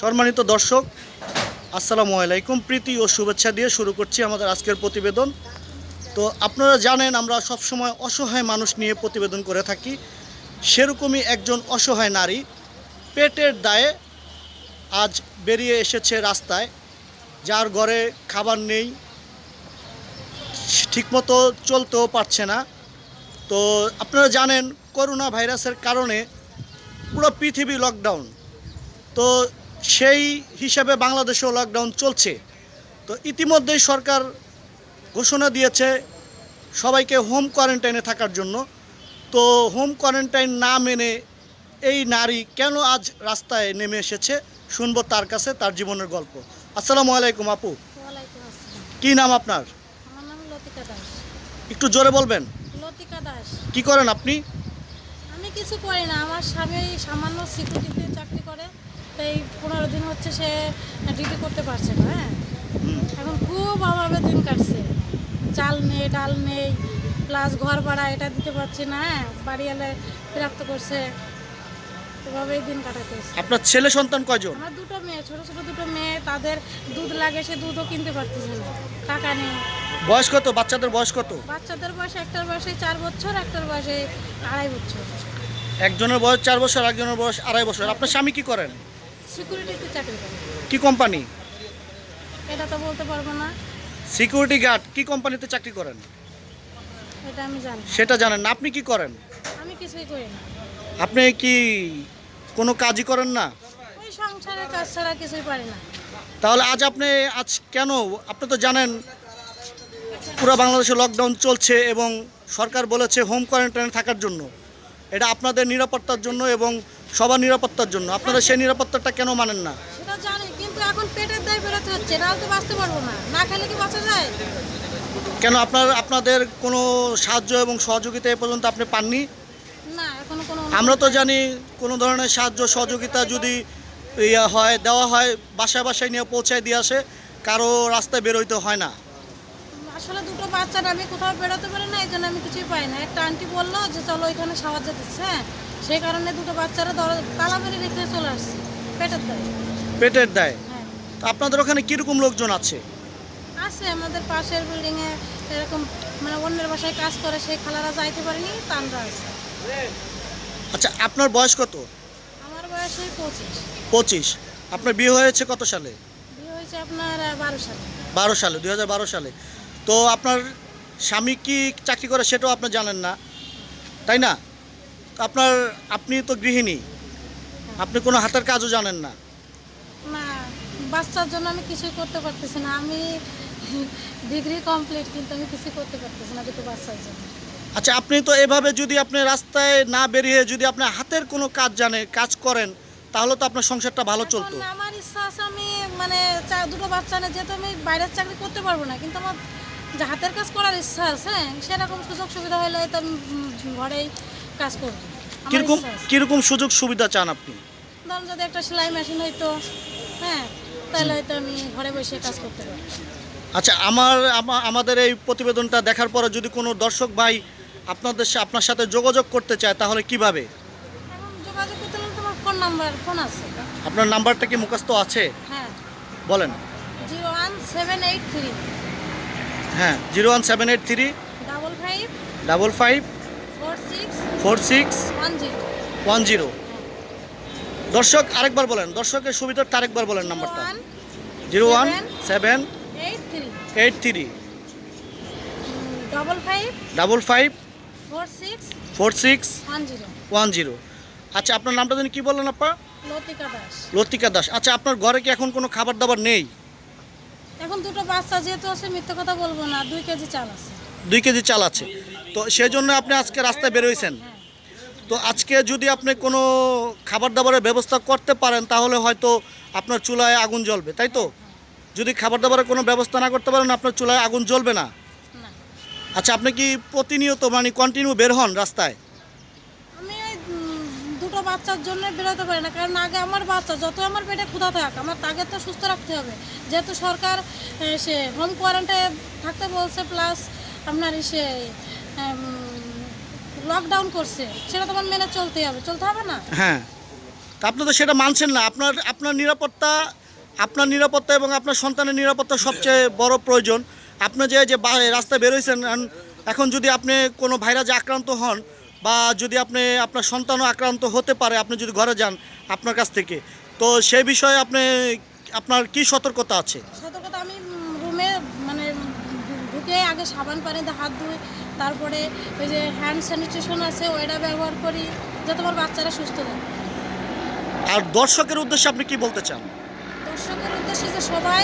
সম্মানিত দর্শক, আসসালামু আলাইকুম। প্রীতি ও শুভেচ্ছা দিয়ে শুরু করছি আমাদের আজকের প্রতিবেদন। তো আপনারা জানেন, আমরা সবসময় অসহায় মানুষ নিয়ে প্রতিবেদন করে থাকি। সেরকমই একজন অসহায় নারী পেটের দায়ে আজ বেরিয়ে এসেছে রাস্তায়। যার ঘরে খাবার নেই, ঠিকমতো চলতেও পারছে না। তো আপনারা জানেন করোনা ভাইরাসের কারণে পুরো পৃথিবী লকডাউন তো সেই হিসাবে বাংলাদেশেও লকডাউন চলছে। তো ইতিমধ্যেই সরকার ঘোষণা দিয়েছে সবাইকে হোম কোয়ারেন্টাইনে থাকার জন্য। তো হোম কোয়ারেন্টাইন না মেনে এই নারী কেন আজ রাস্তায় নেমে এসেছে শুনব তার কাছে তার জীবনের গল্প। আসসালামু আলাইকুম আপু। কি নাম আপনার? একটু জোরে বলবেন। কি করেন আপনি? আমি কিছু করি না আমার স্বামী সামান্য সিকিউরিটিতে চাকরি করে। তাই পনেরো দিন হচ্ছে সে ডিউটি করতে পারছে না হ্যাঁ? এখন খুব অভাবে দিন কাটছে। চাল নেই ডাল নেই প্লাস ঘর ভাড়া এটা দিতে পারছি না হ্যাঁ? বাড়ি এলে বিরক্ত করছে। এভাবেই দিন কাটাতেছে আপনার ছেলে সন্তান কয়জন? আমার দুটো মেয়ে ছোট ছোট দুটো মেয়ে তাদের দুধ লাগে সে দুধও কিনতে পারতেছে না। টাকা নেই। বয়স কত? বাচ্চাদের বয়স কত? বাচ্চাদের বয়স একটার বয়সে চার বছর একটার বয়সে আড়াই বছর। একজনের বয়স চার বছর একজনের বয়স আড়াই বছর। আপনার স্বামী কি করেন? সিকিউরিটিতে চাকরি করে। কি কোম্পানি এটা তো বলতে পারব না। সিকিউরিটি গার্ড কি কোম্পানিতে চাকরি করেন? এটা আমি জানি সেটা জানেন না আপনি কি করেন? আমি কিছুই করি না। আপনি কি কোনো কাজই করেন না? ওই সংসারের কাজ ছাড়া কিছুই পারি না। তাহলে আজ আপনি আজ কেন আপনি তো জানেন পুরো বাংলাদেশে লকডাউন চলছে এবং সরকার বলেছে হোম কোয়ারেন্টাইনে থাকার জন্য। এটা আপনাদের নিরাপত্তার জন্য এবং সবার নিরাপত্তার জন্য। আপনারা সেই নিরাপত্তাটা কেন মানেন না? সেটা জানি কিন্তু এখন পেটের দায় বেরোতে হচ্ছে নাহলে তো বাঁচতে পারব না। না খেলে কি বাঁচা যায়? কেন আপনার আপনাদের কোনো সাহায্য এবং সহযোগিতা এ পর্যন্ত আপনি পাননি? না এখনও কোনো আমরা তো জানি কোনো ধরনের সাহায্য সহযোগিতা যদি ইয়া হয় দেওয়া হয় বাসায় বাসায় নিয়ে পৌঁছায় দিয়ে আসে কারও রাস্তায় বেরোইতে হয় না। আসলে দুটো বাচ্চার আমি কোথাও বেরোতে পারি না এই জন্য আমি কিছুই পাই না। একটা আন্টি বলল যে চলো ওইখানে সাহায্য দিচ্ছে হ্যাঁ? সেই কারণে দুটো বাচ্চারা তালা মেরে রেখে চলে আসছে পেটের দায়। পেটের দেয়? হ্যাঁ। তো আপনাদের ওখানে কীরকম লোকজন আছে? আছে আমাদের পাশের বিল্ডিংয়ে এরকম মানে অন্যের বাসায় কাজ করে সেই খালারা যাইতে পারেনি তানরা আছে। আচ্ছা আপনার বয়স কত? আমার বয়স এই পঁচিশ। পঁচিশ। আপনার বিয়ে হয়েছে কত সালে? বিয়ে হয়েছে আপনার বারো সালে। বারো সালে দু হাজার বারো সালে। তো আপনার স্বামী কি চাকরি করে সেটাও আপনি জানেন না তাই না? আপনার আপনি তো গৃহিণী। আপনি কোনো হাতের কাজও জানেন না। না বাচ্চার জন্য আমি কিছুই করতে পারতেছি না। আমি ডিগ্রি কমপ্লিট কিন্তু আমি কিছুই করতে পারতেছি না দুটো বাচ্চার জন্য। আচ্ছা আপনি তো এভাবে যদি আপনি রাস্তায় না বেরিয়ে যদি আপনি হাতের কোনো কাজ জানে কাজ করেন তাহলে তো আপনার সংসারটা ভালো চলতো। আমার ইচ্ছা আছে আমি মানে দুটো বাচ্চা নিয়ে যেহেতু আমি বাইরের চাকরি করতে পারব না কিন্তু আমার যে হাতের কাজ করার ইচ্ছা আছে সেরকম সুযোগ সুবিধা হলে তো আমি ঘরেই কাজ করব। আমার কীরকম ইচ্ছা আছে। কীরকম সুযোগ সুবিধা চান আপনি? ধরুন যদি একটা সেলাই মেশিন হইতো হ্যাঁ তাহলে হয়তো আমি ঘরে বসে কাজ করতে পারি আচ্ছা আমার আমা- আমাদের এই প্রতিবেদনটা দেখার পরে যদি কোনো দর্শক ভাই আপনাদের সা- আপনার সাথে যোগাযোগ করতে চায় তাহলে কীভাবে? এখন যোগাযোগ করতে হলে তোমার ফোন নাম্বার ফোন আছে। আপনার নাম্বারটা কি মুখস্থ আছে? হ্যাঁ। বলেন। Zero one seven eight three হ্যাঁ zero one seven eight three double five double five four six one zero. দর্শক আরেকবার বলেন দর্শকের সুবিধার্থে আরেকবার বলেন নাম্বারটা। Zero one seven eight three. Double five four six one zero. আচ্ছা আপনার নামটা জানি কী বললেন আপা? লতিকা দাস। লতিকা দাস। আচ্ছা আপনার ঘরে কি এখন কোনো খাবার দাবার নেই? এখন দুটো বাচ্চা যেহেতু আছে মিথ্যে কথা বলব না। দুই কেজি চাল আছে। দুই কেজি চাল আছে। তো সেই জন্য আপনি আজকে রাস্তায় বেরোইছেন হ্যাঁ তো আজকে যদি আপনি কোনো খাবার দাবারের ব্যবস্থা করতে পারেন তাহলে হয়তো আপনার চুলায় আগুন জ্বলবে তাই তো? যদি খাবার দাবারের কোনো ব্যবস্থা না করতে পারেন আপনার চুলায় আগুন জ্বলবে না। না। আচ্ছা আপনি কি প্রতিনিয়ত মানে কন্টিনিউ বের হন রাস্তায়? আমি দুটো বাচ্চার জন্য বেরোতে পারি না কারণ আগে আমার বাচ্চা যত আমার পেটে ক্ষুধা থাক আমার তাকে তো সুস্থ রাখতে হবে। যেহেতু সরকার সে হোম কোয়ারেন্টাইনে থাকতে বলছে প্লাস আপনার সে লকডাউন করছে সেটা তো আমার মেনে চলতে হবে চলতে হবে না? হ্যাঁ। তা আপনি তো সেটা মানছেন না। আপনার আপনার নিরাপত্তা আপনার নিরাপত্তা এবং আপনার সন্তানের নিরাপত্তা সবচেয়ে বড় প্রয়োজন। আপনি যে যে রাস্তায় বেরোইছেন এখন যদি আপনি কোনো ভাইরাজে আক্রান্ত হন বা যদি আপনি আপনার সন্তানও আক্রান্ত হতে পারে আপনি যদি ঘরে যান আপনার কাছ থেকে তো সেই বিষয়ে আপনি আপনার কি সতর্কতা আছে? সতর্কতা আমি রুমে ঢুকে আগে সাবান পানিতে হাত ধুই তারপরে ওই যে হ্যান্ড স্যানিটেশন আছে ওইটা ব্যবহার করি যাতে আমার বাচ্চারা সুস্থ থাকে। আর দর্শকের উদ্দেশ্যে আপনি কি বলতে চান? দর্শকের উদ্দেশ্যে যে সবাই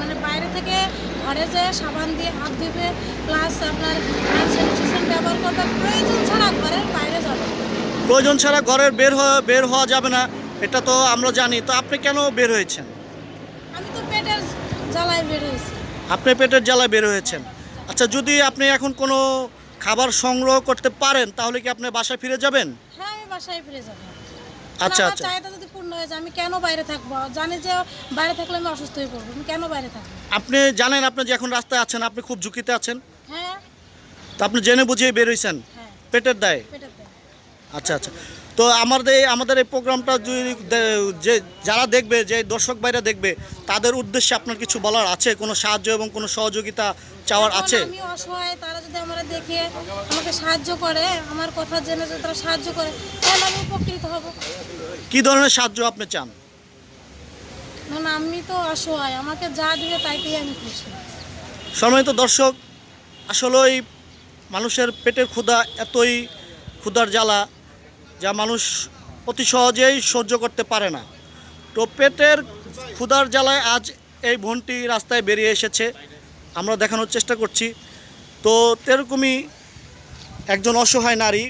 মানে বাইরে থেকে ঘরে যেয়ে সাবান দিয়ে হাত ধুবে প্লাস আপনার হ্যান্ড স্যানিটেশন ব্যবহার করবে প্রয়োজন ছাড়া ঘরের বাইরে যাবে প্রয়োজন ছাড়া ঘরের বের হওয়া বের হওয়া যাবে না এটা তো আমরা জানি। তো আপনি কেন বের হয়েছেন? আমি তো পেটের জ্বালায় বের হয়েছি। আপনি পেটের জ্বালায় বের হয়েছেন। আচ্ছা যদি আপনি এখন কোনো খাবার সংগ্রহ করতে পারেন তাহলে কি আপনি বাসায় ফিরে যাবেন? হ্যাঁ আমি বাসায় ফিরে যাব। আচ্ছা আচ্ছা। চাহিদা যদি পূর্ণ হয়ে যায় আমি কেন বাইরে থাকব? জানি যে বাইরে থাকলে আমি অসুস্থ হয়ে পড়ব আমি কেন বাইরে থাকব? আপনি জানেন আপনি যে এখন রাস্তায় আছেন আপনি খুব ঝুঁকিতে আছেন? হ্যাঁ। তো আপনি জেনে বুঝিয়ে বের হয়েছেন হ্যাঁ। পেটের দায়ে? পেটের দেয়। আচ্ছা আচ্ছা। তো আমাদের আমাদের এই প্রোগ্রামটা যদি যে যারা দেখবে যে দর্শক বাইরে দেখবে তাদের উদ্দেশ্যে আপনার কিছু বলার আছে? কোনো সাহায্য এবং কোনো সহযোগিতা চাওয়ার আছে? আমি অসহায় তারা যদি আমার দেখে আমাকে সাহায্য করে আমার কথা জেনে যদি তারা সাহায্য করে তাহলে আমি উপকৃত হব। কি ধরনের সাহায্য আপনি চান? না না আমি তো অসহায় আমাকে যা দিবে তাইতেই আমি খুশি। সম্মানিত দর্শক আসলেই মানুষের পেটের ক্ষুধা এতই ক্ষুধার জ্বালা যা মানুষ অতি সহজেই সহ্য করতে পারে না। তো পেটের ক্ষুধার জ্বালায় আজ এই বোনটি রাস্তায় বেরিয়ে এসেছে। আমরা দেখানোর চেষ্টা করছি। তো তেরকমই একজন অসহায় নারী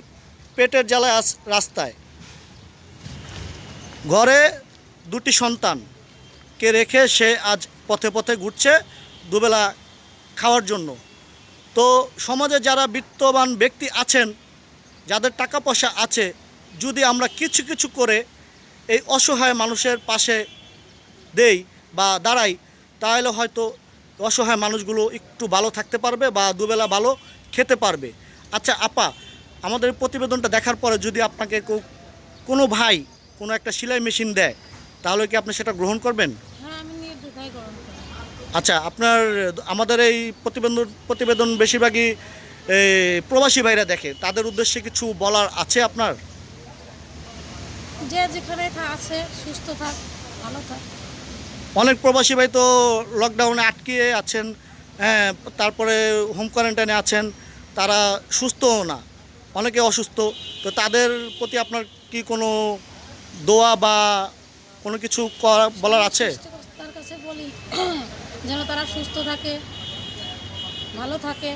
পেটের জ্বালায় আজ রাস্তায়। ঘরে দুটি সন্তানকে রেখে সে আজ পথে পথে ঘুরছে দুবেলা খাওয়ার জন্য। তো সমাজে যারা বিত্তবান ব্যক্তি আছেন, যাদের টাকা পয়সা আছে যদি আমরা কিছু কিছু করে এই অসহায় মানুষের পাশে দেই বা দাঁড়াই তাহলে হয়তো অসহায় মানুষগুলো একটু ভালো থাকতে পারবে বা দুবেলা ভালো খেতে পারবে। আচ্ছা আপা আমাদের প্রতিবেদনটা দেখার পরে যদি আপনাকে কোনো ভাই কোনো একটা সেলাই মেশিন দেয় তাহলে কি আপনি সেটা গ্রহণ করবেন? হ্যাঁ আচ্ছা আপনার আমাদের এই প্রতিবেদন প্রতিবেদন বেশিরভাগই প্রবাসী ভাইরা দেখে তাদের উদ্দেশ্যে কিছু বলার আছে আপনার? যে যেখানে আছে সুস্থ থাক ভালো থাক। অনেক প্রবাসী ভাই তো লকডাউনে আটকে আছেন হ্যাঁ তারপরে হোম কোয়ারেন্টাইনে আছেন তারা সুস্থও না অনেকে অসুস্থ। তো তাদের প্রতি আপনার কি কোনো দোয়া বা কোনো কিছু করা- বলার আছে? তার কাছে বলি যেন তারা সুস্থ থাকে ভালো থাকে।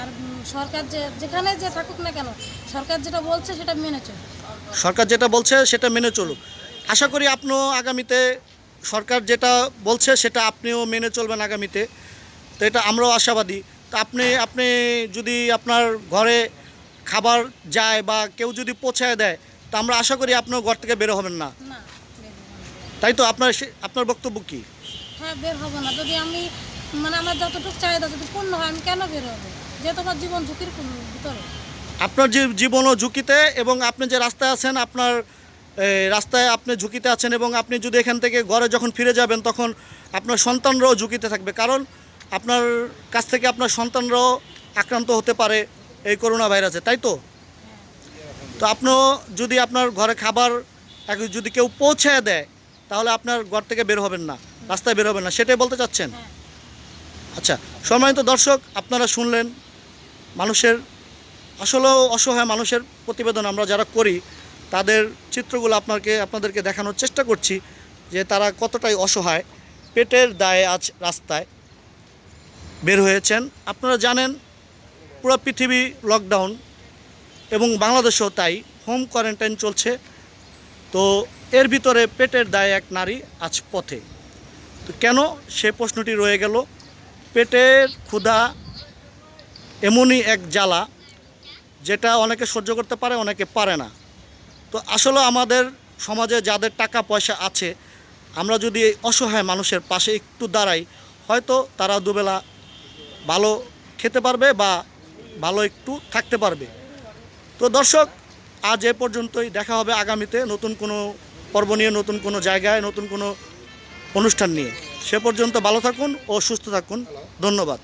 আর সরকার যে যেখানে যে থাকুক না কেন সরকার যেটা বলছে সেটা মেনে চলে সরকার যেটা বলছে সেটা মেনে চলুক। আশা করি আপনিও আগামীতে সরকার যেটা বলছে সেটা আপনিও মেনে চলবেন আগামীতে। তো এটা আমরাও আশাবাদী। তো আপনি আপনি যদি আপনার ঘরে খাবার যায় বা কেউ যদি পৌঁছায় দেয় তো আমরা আশা করি আপনিও ঘর থেকে বের হবেন না। তাই তো? আপনার সে- আপনার বক্তব্য কি? হ্যাঁ বের হব না। যদি আমি মানে আমার যতটুকু চাহিদা যদি পূর্ণ হয় আমি কেন বের হব? যেহেতু আমার জীবন ঝুঁকির ভিতরে। আপনার যে জীবনও ঝুঁকিতে এবং আপনি যে রাস্তায় আছেন আপনার রাস্তায় আপনি ঝুঁকিতে আছেন এবং আপনি যদি এখান থেকে ঘরে যখন ফিরে যাবেন তখন আপনার সন্তানরাও ঝুঁকিতে থাকবে। কারণ আপনার কাছ থেকে আপনার সন্তানরাও আক্রান্ত হতে পারে এই করোনা ভাইরাসে তাই তো? তো আপনিও যদি আপনার ঘরে খাবার যদি কেউ পৌঁছে দেয় তাহলে আপনার ঘর থেকে বের হবেন না রাস্তায় বের হবেন না সেটাই বলতে চাচ্ছেন? হ্যাঁ। আচ্ছা সম্মানিত দর্শক আপনারা শুনলেন মানুষের আসলেও অসহায় মানুষের প্রতিবেদন আমরা যারা করি, তাদের চিত্রগুলো আপনাকে, আপনাদেরকে দেখানোর চেষ্টা করছি যে তারা কতটাই অসহায়। পেটের দায়ে আজ রাস্তায় বের হয়েছেন। আপনারা জানেন, পুরো পৃথিবী লকডাউন এবং বাংলাদেশেও তাই হোম কোয়ারেন্টাইন চলছে। তো এর ভিতরে পেটের দায়ে এক নারী আজ পথে। তো কেন সে প্রশ্নটি রয়ে গেল? পেটের ক্ষুধা এমনই এক জ্বালা যেটা অনেকে সহ্য করতে পারে, অনেকে পারে না। তো আসলে আমাদের সমাজে যাদের টাকা পয়সা আছে, আমরা যদি এই অসহায় মানুষের পাশে একটু দাঁড়াই, হয়তো তারা দুবেলা ভালো খেতে পারবে বা ভালো একটু থাকতে পারবে। তো দর্শক, আজ এ পর্যন্তই। দেখা হবে আগামীতে নতুন কোনো পর্ব নিয়ে, নতুন কোনো জায়গায়, নতুন কোনো অনুষ্ঠান নিয়ে। সে পর্যন্ত ভালো থাকুন ও সুস্থ থাকুন। ধন্যবাদ।